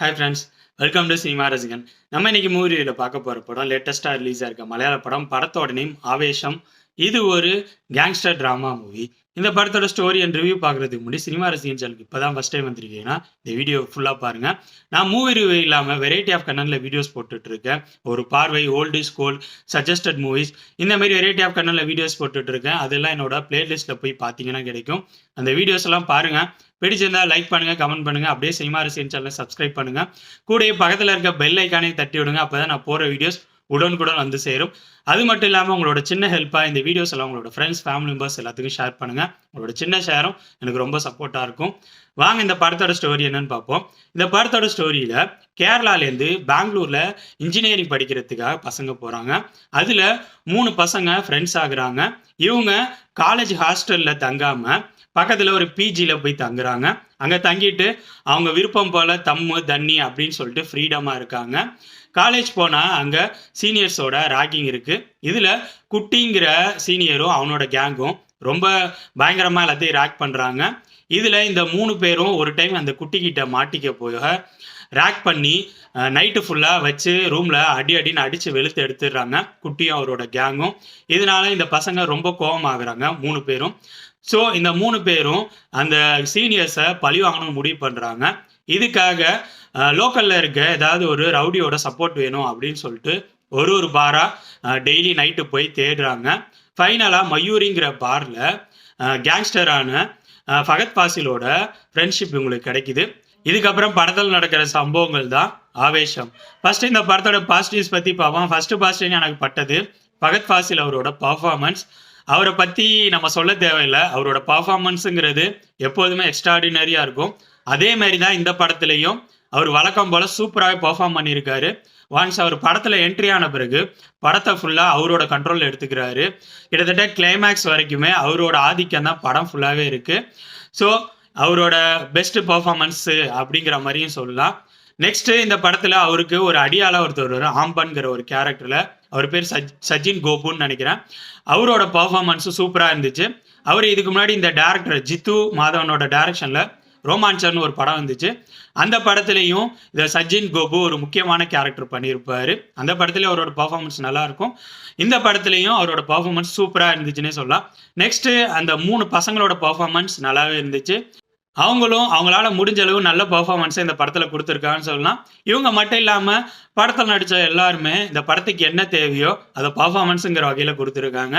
Hi friends welcome to cinema Rasigan நம்ம இன்னைக்கு மூவியில் பார்க்க போகிற படம் லேட்டஸ்ட்டாக ரிலீஸ் ஆயிருக்க மலையாள படம் படத்தோட நேம் ஆவேஷம். இது ஒரு கேங்ஸ்டர் ட்ராமா மூவி இந்த படத்தோட ஸ்டோரி அண்ட் ரிவ்யூ பார்க்குறதுக்கு முன்னாடி சினிமா ரசிகன் சேனலுக்கு இப்போ தான் ஃபஸ்ட் டைம் வந்திருக்கீங்கன்னா இந்த வீடியோ ஃபுல்லாக பாருங்கள் நான் மூவி ரிவ்யூ இல்லாமல் வெரைட்டி ஆஃப் கண்ணனில் வீடியோஸ் போட்டுட்டு இருக்கேன். ஒரு பார்வை ஓல்டு ஸ்கூல் சஜஸ்டட் மூவிஸ் இந்த மாதிரி வெரைட்டி ஆஃப் கண்ணனில் வீடியோஸ் போட்டுட்டு இருக்கேன். அதெல்லாம் என்னோட பிளேலிஸ்ட்டில் போய் பார்த்தீங்கன்னா கிடைக்கும். அந்த வீடியோஸ் எல்லாம் பாருங்கள் பிடிச்சிருந்தா லைக் பண்ணுங்க கமெண்ட் பண்ணுங்க. அப்படியே சினிமா ரசிகன் சேனலை சப்ஸ்கிரைப் பண்ணுங்க. கூடயே பக்கத்தில் இருக்க பெல் ஐக்கானே தட்டி விடுங்க. அப்போ தான் நான் போகிற வீடியோஸ் உடனுக்குடன் வந்து சேரும். அது மட்டும் இல்லாமல் உங்களோட சின்ன ஹெல்ப்பாக இந்த வீடியோஸ் எல்லாம் உங்களோட ஃப்ரெண்ட்ஸ் ஃபேமிலி மெம்பர்ஸ் எல்லாத்துக்கும் ஷேர் பண்ணுங்க. உங்களோட சின்ன ஷேரும் எனக்கு ரொம்ப சப்போர்ட்டாக இருக்கும். வாங்க இந்த படத்தோட ஸ்டோரி என்னன்னு பார்ப்போம். இந்த படத்தோட ஸ்டோரியில் கேரளாலேருந்து பெங்களூரில் இன்ஜினியரிங் படிக்கிறதுக்காக பசங்க போகிறாங்க அதில் மூணு பசங்க ஃப்ரெண்ட்ஸ் ஆகுறாங்க. இவங்க காலேஜ் ஹாஸ்டலில் தங்காமல் பக்கத்தில் ஒரு பிஜியில் போய் தங்குறாங்க. அங்கே தங்கிட்டு அவங்க விருப்பம் போல் தம்மு தண்ணி அப்படின்னு சொல்லிட்டு ஃப்ரீடமாக இருக்காங்க. காலேஜ் போனால் அங்கே சீனியர்ஸோட ராக்கிங் இருக்குது இதில் குட்டிங்கிற சீனியரும் அவனோட கேங்கும் ரொம்ப பயங்கரமாக எல்லாத்தையும் ரேக் பண்ணுறாங்க இதில் இந்த மூணு பேரும் ஒரு டைம் அந்த குட்டிக்கிட்ட மாட்டிக்க போக ரேக் பண்ணி நைட்டு ஃபுல்லாக வச்சு ரூமில் அடி அடின்னு அடித்து வெளுத்து எடுத்துடுறாங்க குட்டியும் அவரோட கேங்கும். இதனால இந்த பசங்க ரொம்ப கோபமாகறாங்க மூணு பேரும். ஸோ இந்த மூணு பேரும் அந்த சீனியர்ஸை பழி வாங்கணும்னு முடிவு பண்ணுறாங்க இதுக்காக லோக்கலில் இருக்க ஏதாவது ஒரு ரவுடியோட சப்போர்ட் வேணும் அப்படின்னு சொல்லிட்டு ஒரு ஒரு பாராக டெய்லி நைட்டு போய் தேடுறாங்க. ஃபைனலாக மயூரிங்கிற பாரில் கேங்ஸ்டரான ஃபகத் பாசிலோட ஃப்ரெண்ட்ஷிப் இவங்களுக்கு கிடைக்குது. இதுக்கப்புறம் படத்தில் நடக்கிற சம்பவங்கள் தான் ஆவேசம். ஃபர்ஸ்ட் இந்த படத்தோட பாசிட்டிவ்ஸ் பற்றி பார்ப்போம். ஃபர்ஸ்ட் பாசிட்டிவ் எனக்கு பட்டது பகத் ஃபாசில் அவரோட பர்ஃபார்மன்ஸ் அவரை பற்றி நம்ம சொல்ல தேவையில்லை. அவரோட பர்ஃபார்மன்ஸுங்கிறது எப்போதுமே எக்ஸ்ட்ராடினரியாக இருக்கும். அதே மாதிரி தான் இந்த படத்துலையும் அவர் வழக்கம் போல் சூப்பராகவே பர்ஃபார்ம் பண்ணியிருக்காரு. ஒன்ஸ் அவர் படத்தில் என்ட்ரி ஆன பிறகு படத்தை ஃபுல்லாக அவரோட கண்ட்ரோலில் எடுத்துக்கிறாரு. கிட்டத்தட்ட கிளைமேக்ஸ் வரைக்குமே அவரோட ஆதிக்கம் தான் படம் ஃபுல்லாகவே இருக்குது ஸோ அவரோட பெஸ்ட் பர்ஃபார்மன்ஸு அப்படிங்கிற மாதிரியும் சொல்லலாம். நெக்ஸ்ட்டு இந்த படத்தில் அவருக்கு ஒரு அடியால ஒருத்தர் வரும் ஆம்பன்கிற ஒரு கேரக்டரில் அவர் பேர் சஜ் சச்சின் கோபுன்னு நினைக்கிறேன். அவரோட பர்ஃபார்மன்ஸும் சூப்பராக இருந்துச்சு. அவர் இதுக்கு முன்னாடி இந்த டேரக்டர் ஜித்து மாதவனோட டேரக்ஷனில் ரோமான்சர்னு ஒரு படம் வந்துச்சு. அந்த படத்துலையும் இந்த சஜின் கோபு ஒரு முக்கியமான கேரக்டர் பண்ணியிருப்பாரு. அந்த படத்துலேயும் அவரோட பர்ஃபார்மன்ஸ் நல்லா இருக்கும் இந்த படத்துலையும் அவரோட பர்ஃபார்மன்ஸ் சூப்பராக இருந்துச்சுன்னே சொல்லலாம். நெக்ஸ்ட்டு அந்த மூணு பசங்களோட பர்ஃபார்மன்ஸ் நல்லாவே இருந்துச்சு. அவங்களும் அவங்களால முடிஞ்ச அளவு நல்ல பர்ஃபார்மன்ஸை இந்த படத்தில் கொடுத்துருக்காங்கன்னு சொல்லலாம். இவங்க மட்டும் இல்லாமல் படத்தில் நடித்த எல்லாருமே இந்த படத்துக்கு என்ன தேவையோ அதை பர்ஃபார்மன்ஸுங்கிற வகையில் கொடுத்துருக்காங்க.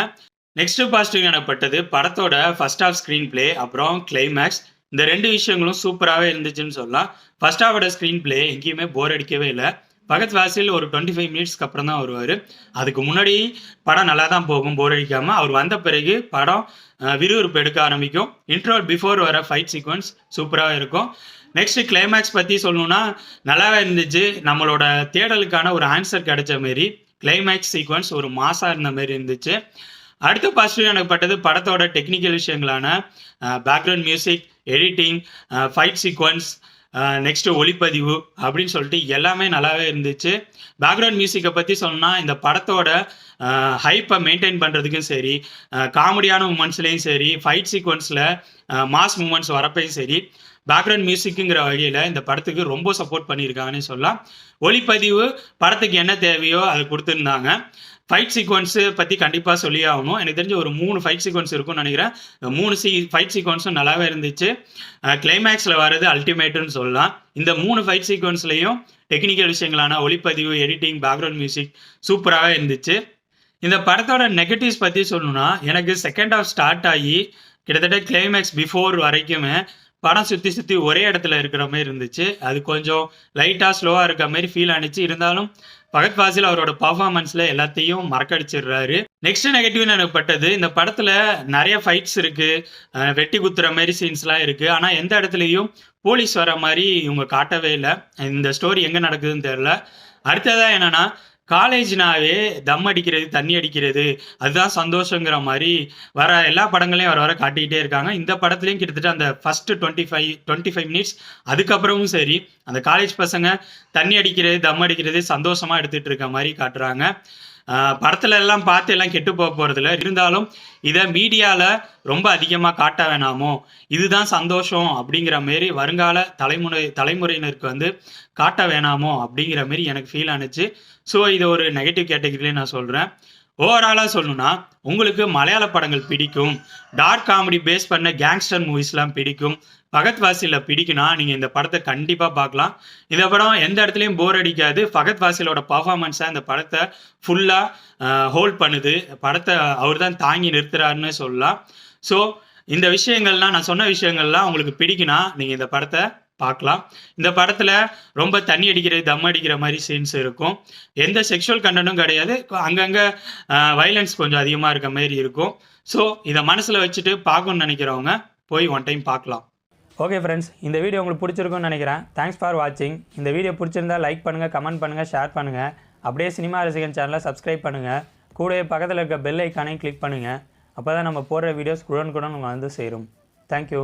நெக்ஸ்ட் பாசிட்டிவ் எனப்பட்டது படத்தோட ஃபர்ஸ்ட் ஆஃப் ஸ்க்ரீன் பிளே அப்புறம் கிளைமேக்ஸ் இந்த ரெண்டு விஷயங்களும் சூப்பராகவே இருந்துச்சுன்னு சொல்லலாம். ஃபர்ஸ்ட் ஹாஃபோட ஸ்க்ரீன் பிளே எங்கேயுமே போர் அடிக்கவே இல்லை. பகத் வாசில் ஒரு டுவெண்ட்டி ஃபைவ் மினிட்ஸ்க்கு அப்புறம் தான் வருவார். அதுக்கு முன்னாடி படம் நல்லா தான் போகும் போர் அடிக்காமல் அவர் வந்த பிறகு படம் விறுவிறுப்பு எடுக்க ஆரம்பிக்கும். இன்ட்ரோல் பிஃபோர் வர ஃபைட் சீக்வன்ஸ் சூப்பராக இருக்கும். நெக்ஸ்ட் கிளைமேக்ஸ் பற்றி சொல்லணும்னா நல்லாவே இருந்துச்சு. நம்மளோட தேடலுக்கான ஒரு ஆன்சர் கிடைச்ச மாரி கிளைமேக்ஸ் சீக்வன்ஸ் ஒரு மாசாக இருந்த மாரி இருந்துச்சு. அடுத்த பாசிட்டிவ் எனக்கு பட்டது படத்தோட technical விஷயங்களான background music editing fight sequence next ஒளிப்பதிவு அப்படின்னு சொல்லிட்டு எல்லாமே நல்லாவே இருந்துச்சு. பேக்ரவுண்ட் மியூசிக்கை பற்றி சொன்னால் இந்த படத்தோட ஹைப்பை மெயின்டைன் பண்ணுறதுக்கும் சரி காமெடியான மூமெண்ட்ஸ்லேயும் சரி ஃபைட் சீக்வன்ஸில் மாஸ் மூமெண்ட்ஸ் வரப்பையும் சரி பேக்ரவுண்ட் மியூசிக்குங்கிற வகையில் இந்த படத்துக்கு ரொம்ப சப்போர்ட் பண்ணியிருக்காங்கன்னு சொல்லலாம். ஒளிப்பதிவு படத்துக்கு என்ன தேவையோ அதை கொடுத்துருந்தாங்க. ஃபைட் சீக்வன்ஸு பற்றி கண்டிப்பாக சொல்லி ஆகணும் எனக்கு தெரிஞ்ச ஒரு மூணு ஃபைட் சீக்வன்ஸ் இருக்கும்னு நினைக்கிறேன். மூணு சி ஃபைட் சீக்வன்ஸும் நல்லாவே இருந்துச்சு. கிளைமேக்ஸில் வர்றது அல்டிமேட்டுன்னு சொல்லலாம். இந்த மூணு ஃபைட் சீக்வன்ஸ்லையும் டெக்னிக்கல் விஷயங்களான ஒளிப்பதிவு எடிட்டிங் பேக்ரவுண்ட் மியூசிக் சூப்பராகவே இருந்துச்சு. இந்த படத்தோட நெகட்டிவ்ஸ் பற்றி சொல்லணும்னா எனக்கு செகண்ட் ஹாஃப் ஸ்டார்ட் ஆகி கிட்டத்தட்ட கிளைமேக்ஸ் பிஃபோர் வரைக்குமே படம் சுற்றி சுற்றி ஒரே இடத்துல இருக்கிற மாதிரி இருந்துச்சு. அது கொஞ்சம் லைட்டாக ஸ்லோவாக இருக்க மாதிரி ஃபீல் ஆனிச்சு. இருந்தாலும் பகத் ஃபாசில் அவரோட பர்ஃபார்மன்ஸில் எல்லாத்தையும் மறக்கடிச்சிடுறாரு. நெக்ஸ்ட் நெகட்டிவ்னு எனக்கு பட்டது இந்த படத்தில் நிறைய ஃபைட்ஸ் இருக்குது வெட்டி குத்துற மாதிரி சீன்ஸ்லாம் இருக்குது ஆனால் எந்த இடத்துலையும் போலீஸ் வர மாதிரி இவங்க காட்டவே இல்லை. இந்த ஸ்டோரி எங்கே நடக்குதுன்னு தெரில அடுத்ததாக என்னென்னா காலேஜ்னாவே தம் அடிக்கிறது தண்ணி அடிக்கிறது அதுதான் சந்தோஷங்கிற மாதிரி வர எல்லா படங்களையும் வர வர காட்டிக்கிட்டே இருக்காங்க. இந்த படத்துலையும் கிட்டத்தட்ட அந்த first twenty five twenty five minutes அதுக்கப்புறமும் சரி அந்த காலேஜ் பசங்க தண்ணி அடிக்கிறது தம் அடிக்கிறது சந்தோஷமாக எடுத்துகிட்டு இருக்க மாதிரி காட்டுறாங்க. படத்துல எல்லாம் பார்த்து எல்லாம் கெட்டு போக போகிறதில்ல இருந்தாலும் இதை மீடியாவில் ரொம்ப அதிகமாக காட்ட வேணாமோ இதுதான் சந்தோஷம் அப்படிங்கிற மாரி வருங்கால தலைமுறை தலைமுறையினருக்கு வந்து காட்ட வேணாமோ அப்படிங்கிற மாரி எனக்கு ஃபீல் ஆனுச்சு. ஸோ இதை ஒரு நெகட்டிவ் கேட்டகரியிலே நான் சொல்கிறேன் ஓவராலாக சொல்லணும்னா உங்களுக்கு மலையாள படங்கள் பிடிக்கும். டார்க் காமெடி பேஸ் பண்ண கேங்ஸ்டர் மூவிஸ்லாம் பிடிக்கும். பகத் வாசியில் பிடிக்குன்னா நீங்கள் இந்த படத்தை கண்டிப்பாக பார்க்கலாம். இந்த படம் எந்த இடத்துலையும் போர் அடிக்காது. பகத் வாசிலோட பர்ஃபார்மன்ஸாக இந்த படத்தை ஃபுல்லாக ஹோல்ட் பண்ணுது. படத்தை அவர் தான் தாங்கி நிறுத்துறாருன்னு சொல்லலாம். ஸோ இந்த விஷயங்கள்லாம் நான் சொன்ன விஷயங்கள்லாம் உங்களுக்கு பிடிக்குன்னா நீங்கள் இந்த படத்தை பார்க்கலாம். இந்த படத்தில் ரொம்ப தண்ணி அடிக்கிற தம் அடிக்கிற மாதிரி சீன்ஸ் இருக்கும். எந்த செக்ஷுவல் கண்டனும் கிடையாது. அங்கங்கே வைலன்ஸ் கொஞ்சம் அதிகமாக இருக்க மாதிரி இருக்கும். ஸோ இதை மனசில் வச்சுட்டு பார்க்கணும்னு நினைக்கிறவங்க போய் ஒன் டைம் பார்க்கலாம். ஓகே ஃப்ரெண்ட்ஸ் இந்த வீடியோ உங்களுக்கு பிடிச்சிருக்கும்னு நினைக்கிறேன். தேங்க்ஸ் ஃபார் வாட்சிங் இந்த வீடியோ பிடிச்சிருந்தா லைக் பண்ணுங்கள் கமெண்ட் பண்ணுங்கள் ஷேர் பண்ணுங்கள் அப்படியே சினிமா ரசிகன் சேனலை சப்ஸ்கிரைப் பண்ணுங்கள் கூடவே பக்கத்தில் இருக்க பெல் ஐக்கானையும் கிளிக் பண்ணுங்கள் அப்போ தான் நம்ம போடுற வீடியோஸ் குடன் குடன் வந்து சேரும். தேங்க்யூ